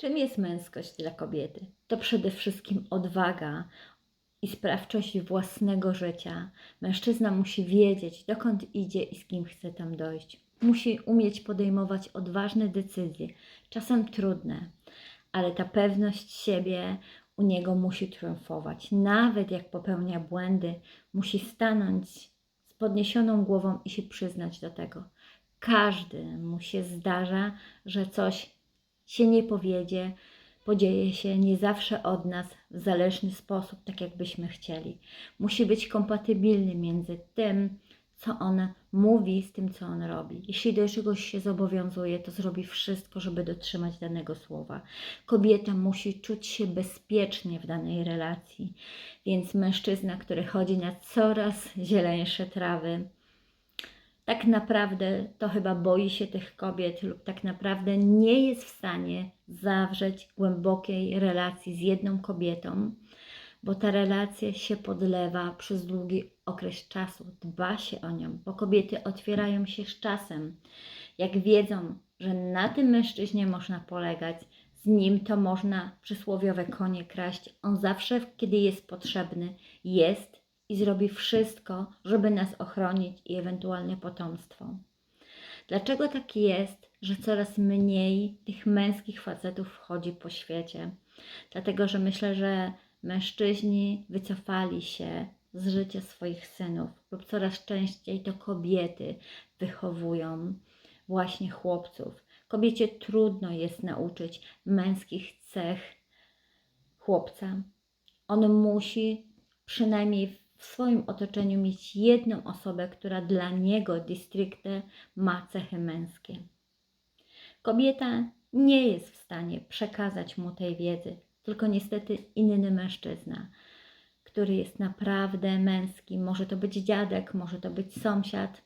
Czym jest męskość dla kobiety? To przede wszystkim odwaga i sprawczość własnego życia. Mężczyzna musi wiedzieć, dokąd idzie i z kim chce tam dojść. Musi umieć podejmować odważne decyzje, czasem trudne, ale ta pewność siebie u niego musi triumfować. Nawet jak popełnia błędy, musi stanąć z podniesioną głową i się przyznać do tego. Każdy mu się zdarza, że coś się nie powiedzie, podzieje się nie zawsze od nas w zależny sposób, tak jakbyśmy chcieli. Musi być kompatybilny między tym, co on mówi, z tym, co on robi. Jeśli do czegoś się zobowiązuje, to zrobi wszystko, żeby dotrzymać danego słowa. Kobieta musi czuć się bezpiecznie w danej relacji, więc mężczyzna, który chodzi na coraz zieleńsze trawy, tak naprawdę to chyba boi się tych kobiet lub tak naprawdę nie jest w stanie zawrzeć głębokiej relacji z jedną kobietą, bo ta relacja się podlewa przez długi okres czasu, dba się o nią, bo kobiety otwierają się z czasem. Jak wiedzą, że na tym mężczyźnie można polegać, z nim to można przysłowiowe konie kraść, on zawsze, kiedy jest potrzebny, jest i zrobi wszystko, żeby nas ochronić i ewentualnie potomstwo. Dlaczego tak jest, że coraz mniej tych męskich facetów wchodzi po świecie? Dlatego, że myślę, że mężczyźni wycofali się z życia swoich synów, lub coraz częściej to kobiety wychowują właśnie chłopców. Kobiecie trudno jest nauczyć męskich cech chłopca. On musi przynajmniej w swoim otoczeniu mieć jedną osobę, która dla niego districte ma cechy męskie. Kobieta nie jest w stanie przekazać mu tej wiedzy, tylko niestety inny mężczyzna, który jest naprawdę męski. Może to być dziadek, może to być sąsiad,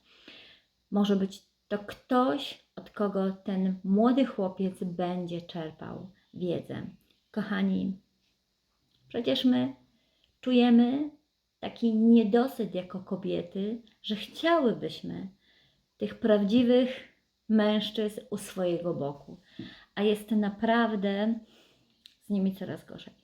może być to ktoś, od kogo ten młody chłopiec będzie czerpał wiedzę. Kochani, przecież my czujemy taki niedosyt jako kobiety, że chciałybyśmy tych prawdziwych mężczyzn u swojego boku, a jest naprawdę z nimi coraz gorzej.